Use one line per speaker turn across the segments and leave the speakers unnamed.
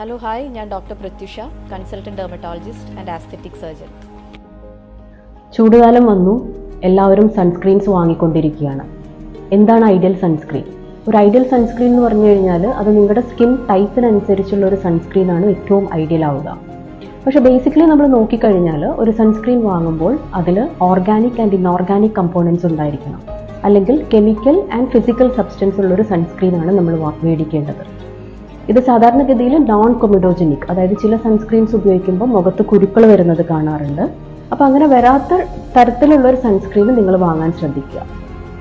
Hello hi ഞാൻ doctor Prathyusha consultant dermatologist and aesthetic surgeon
ചൂടുകാലം വന്നു. എല്ലാവരും സൺസ്ക്രീൻസ് വാങ്ങിക്കൊണ്ടിരിക്കുകയാണ്. എന്താണ് ഐഡിയൽ സൺസ്ക്രീൻ ഒരു ഐഡിയൽ സൺസ്ക്രീൻ എന്ന് പറഞ്ഞു കഴിഞ്ഞാൽ അത് നിങ്ങളുടെ സ്കിൻ ടൈപ്പിനനുസരിച്ചുള്ള ഒരു സൺസ്ക്രീനാണ് ഏറ്റവും ഐഡിയൽ ആവുക. പക്ഷെ ബേസിക്കലി നമ്മൾ നോക്കിക്കഴിഞ്ഞാൽ ഒരു സൺസ്ക്രീൻ വാങ്ങുമ്പോൾ അതിൽ ഓർഗാനിക് ആൻഡ് ഇൻഓർഗാനിക് കമ്പോണൻസ് ഉണ്ടായിരിക്കണം. അല്ലെങ്കിൽ കെമിക്കൽ ആൻഡ് ഫിസിക്കൽ സബ്സ്റ്റൻസ് ഉള്ള ഒരു സൺസ്ക്രീനാണ് നമ്മൾ മേടിക്കേണ്ടത്. ഇത് സാധാരണഗതിയിൽ നോൺ കൊമിഡോജനിക് അതായത് ചില സൺസ്ക്രീൻസ് ഉപയോഗിക്കുമ്പോൾ മുഖത്ത് കുരുക്കൾ വരുന്നത് കാണാറുണ്ട്. അപ്പോൾ അങ്ങനെ വരാത്ത തരത്തിലുള്ള ഒരു സൺസ്ക്രീൻ നിങ്ങൾ വാങ്ങാൻ ശ്രദ്ധിക്കുക.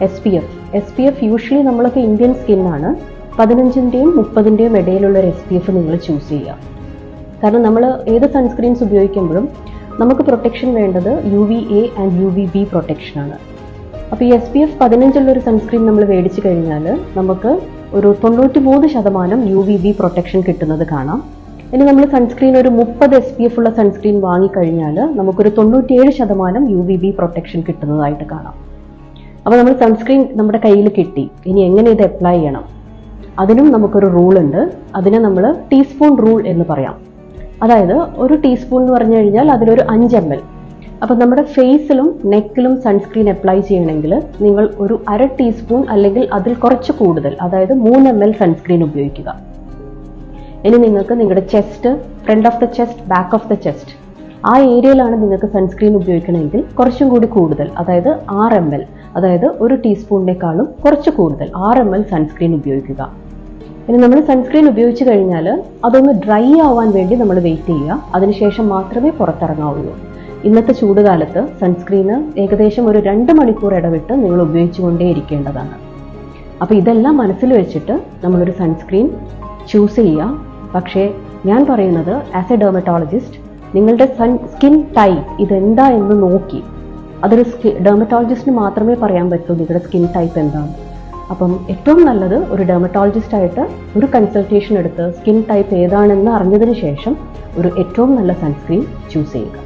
S P F S P F usually നമ്മളൊക്കെ ഇന്ത്യൻ സ്കിന്നാണ് പതിനഞ്ചിന്റെയും മുപ്പതിന്റെയും ഇടയിലുള്ള ഒരു എസ് പി എഫ് നിങ്ങൾ ചൂസ് ചെയ്യുക. കാരണം നമ്മൾ ഏത് സൺസ്ക്രീൻസ് ഉപയോഗിക്കുമ്പോഴും നമുക്ക് പ്രൊട്ടക്ഷൻ വേണ്ടത് U V A and U V B പ്രൊട്ടക്ഷനാണ് അപ്പോൾ ഈ എസ് പി എഫ് പതിനഞ്ചുള്ള ഒരു സൺസ്ക്രീൻ നമ്മൾ മേടിച്ചു കഴിഞ്ഞാൽ നമുക്ക് ഒരു തൊണ്ണൂറ്റി മൂന്ന് ശതമാനം യു വി ബി പ്രൊട്ടക്ഷൻ കിട്ടുന്നത് കാണാം. ഇനി നമ്മൾ സൺസ്ക്രീൻ ഒരു മുപ്പത് എസ് പി എഫ് ഉള്ള സൺസ്ക്രീൻ വാങ്ങിക്കഴിഞ്ഞാൽ നമുക്കൊരു തൊണ്ണൂറ്റിയേഴ് ശതമാനം യു വി ബി പ്രൊട്ടക്ഷൻ കിട്ടുന്നതായിട്ട് കാണാം. അപ്പോൾ നമ്മൾ സൺസ്ക്രീൻ നമ്മുടെ കയ്യിൽ കിട്ടി. ഇനി എങ്ങനെ ഇത് അപ്ലൈ ചെയ്യണം? അതിനും നമുക്കൊരു റൂൾ ഉണ്ട്. അതിനെ നമ്മൾ ടീസ്പൂൺ റൂൾ എന്ന് പറയാം. അതായത് ഒരു ടീസ്പൂൺ എന്ന് പറഞ്ഞു കഴിഞ്ഞാൽ അതിലൊരു അഞ്ച് എം എൽ അപ്പം നമ്മുടെ ഫേസിലും നെക്കിലും സൺസ്ക്രീൻ അപ്ലൈ ചെയ്യണമെങ്കിൽ നിങ്ങൾ ഒരു അര ടീസ്പൂൺ അല്ലെങ്കിൽ അതിൽ കുറച്ച് കൂടുതൽ അതായത് മൂന്ന് എം എൽ സൺസ്ക്രീൻ ഉപയോഗിക്കുക. ഇനി നിങ്ങൾക്ക് നിങ്ങളുടെ chest front of the chest back of the chest ആ ഏരിയയിലാണ് നിങ്ങൾക്ക് സൺസ്ക്രീൻ ഉപയോഗിക്കണമെങ്കിൽ കുറച്ചും കൂടി കൂടുതൽ അതായത് ആറ് എം എൽ അതായത് ഒരു ടീസ്പൂണിനേക്കാളും കുറച്ച് കൂടുതൽ ആറ് എം എൽ സൺസ്ക്രീൻ ഉപയോഗിക്കുക. ഇനി നമ്മൾ സൺസ്ക്രീൻ ഉപയോഗിച്ച് കഴിഞ്ഞാൽ അതൊന്ന് ഡ്രൈ ആവാൻ വേണ്ടി നമ്മൾ വെയിറ്റ് ചെയ്യുക. അതിനുശേഷം മാത്രമേ പുറത്തിറങ്ങാവുള്ളൂ. ഇന്നത്തെ ചൂടുകാലത്ത് സൺസ്ക്രീന് ഏകദേശം ഒരു രണ്ട് മണിക്കൂർ ഇടവിട്ട് നിങ്ങൾ ഉപയോഗിച്ചുകൊണ്ടേയിരിക്കേണ്ടതാണ്. അപ്പോൾ ഇതെല്ലാം മനസ്സിൽ വെച്ചിട്ട് നമ്മളൊരു സൺസ്ക്രീൻ ചൂസ് ചെയ്യുക. പക്ഷേ ഞാൻ പറയുന്നത് ആസ് എ ഡെർമറ്റോളജിസ്റ്റ് നിങ്ങളുടെ സൺ സ്കിൻ ടൈപ്പ് ഇതെന്താ എന്ന് നോക്കി. അതൊരു സ്കി ഡെർമറ്റോളജിസ്റ്റിന് മാത്രമേ പറയാൻ പറ്റൂ നിങ്ങളുടെ സ്കിൻ ടൈപ്പ് എന്താണ്. അപ്പം ഏറ്റവും നല്ലത് ഒരു ഡെർമറ്റോളജിസ്റ്റ് ആയിട്ട് ഒരു കൺസൾട്ടേഷൻ എടുത്ത് സ്കിൻ ടൈപ്പ് ഏതാണെന്ന് അറിഞ്ഞതിന് ശേഷം ഒരു ഏറ്റവും നല്ല സൺസ്ക്രീൻ ചൂസ് ചെയ്യുക.